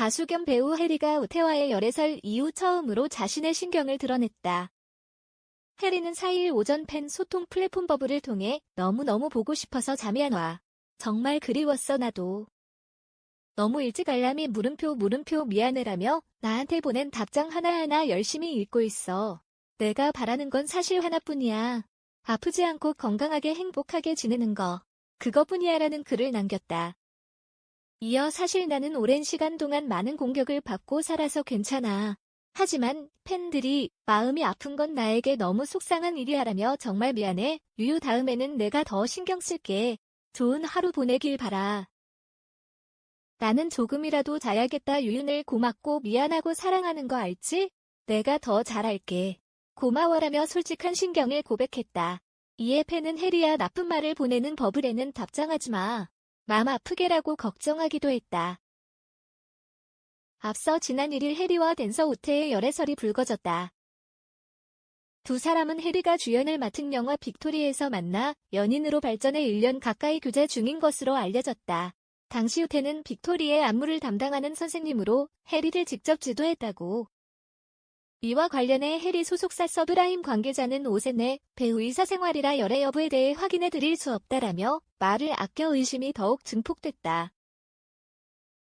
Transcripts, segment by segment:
가수 겸 배우 해리가 우태와의 열애설 이후 처음으로 자신의 신경을 드러냈다. 해리는 4일 오전 팬 소통 플랫폼 버블을 통해 너무너무 보고 싶어서 잠이 안 와. 정말 그리웠어 나도. 너무 일찍 알람이 물음표 물음표 미안해라며 나한테 보낸 답장 하나하나 열심히 읽고 있어. 내가 바라는 건 사실 하나뿐이야. 아프지 않고 건강하게 행복하게 지내는 거. 그거뿐이야라는 글을 남겼다. 이어 사실 나는 오랜 시간 동안 많은 공격을 받고 살아서 괜찮아. 하지만 팬들이 마음이 아픈 건 나에게 너무 속상한 일이야라며 정말 미안해. 유유 다음에는 내가 더 신경 쓸게. 좋은 하루 보내길 바라. 나는 조금이라도 자야겠다 유윤을 고맙고 미안하고 사랑하는 거 알지? 내가 더 잘할게. 고마워라며 솔직한 신경을 고백했다. 이에 팬은 해리야 나쁜 말을 보내는 버블에는 답장하지 마. 맘 아프게라고 걱정하기도 했다. 앞서 지난 1일 해리와 댄서 우태의 열애설이 불거졌다. 두 사람은 해리가 주연을 맡은 영화 빅토리에서 만나 연인으로 발전해 1년 가까이 교제 중인 것으로 알려졌다. 당시 우태는 빅토리의 안무를 담당하는 선생님으로 해리를 직접 지도했다고. 이와 관련해 해리 소속사 서브라임 관계자는 오세네 배우 의 사생활이라 열애 여부에 대해 확인해 드릴 수 없다라며 말을 아껴 의심이 더욱 증폭됐다.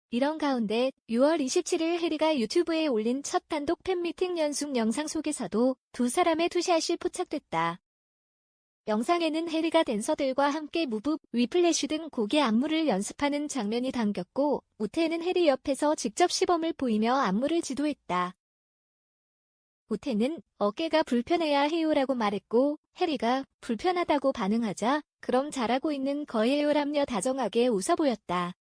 이런 가운데 6월 27일 해리가 유튜브에 올린 첫 단독 팬미팅 연습 영상 속에서도 두 사람의 투샷이 포착됐다. 영상에는 해리가 댄서들과 함께 무브, 위플래시 등 곡의 안무를 연습하는 장면이 담겼고 우태는 해리 옆에서 직접 시범을 보이며 안무를 지도했다. 우태는 어깨가 불편해야 해요라고 말했고 해리가 불편하다고 반응하자 그럼 잘하고 있는 거예요라며 다정하게 웃어 보였다.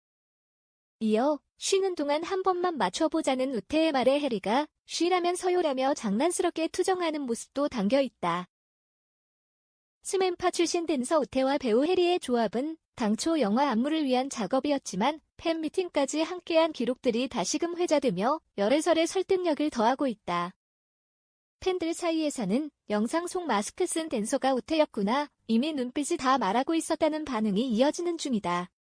이어 쉬는 동안 한 번만 맞춰보자는 우태의 말에 해리가 쉬라면 서요라며 장난스럽게 투정하는 모습도 담겨 있다. 스맨파 출신 댄서 우태와 배우 해리의 조합은 당초 영화 안무를 위한 작업이었지만 팬미팅까지 함께한 기록들이 다시금 회자되며 열애설의 설득력을 더하고 있다. 팬들 사이에서는 영상 속 마스크 쓴 댄서가 우태였구나 이미 눈빛이 다 말하고 있었다는 반응이 이어지는 중이다.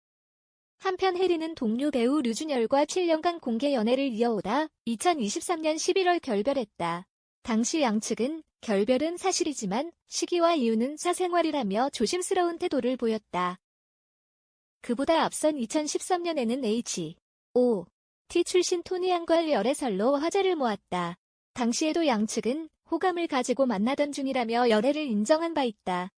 한편 해리는 동료 배우 류준열과 7년간 공개 연애를 이어오다 2023년 11월 결별했다. 당시 양측은 결별은 사실이지만 시기와 이유는 사생활이라며 조심스러운 태도를 보였다. 그보다 앞선 2013년에는 H.O. T 출신 토니 양과 열애설로 화제를 모았다. 당시에도 양측은 호감을 가지고 만나던 중이라며 연애를 인정한 바 있다.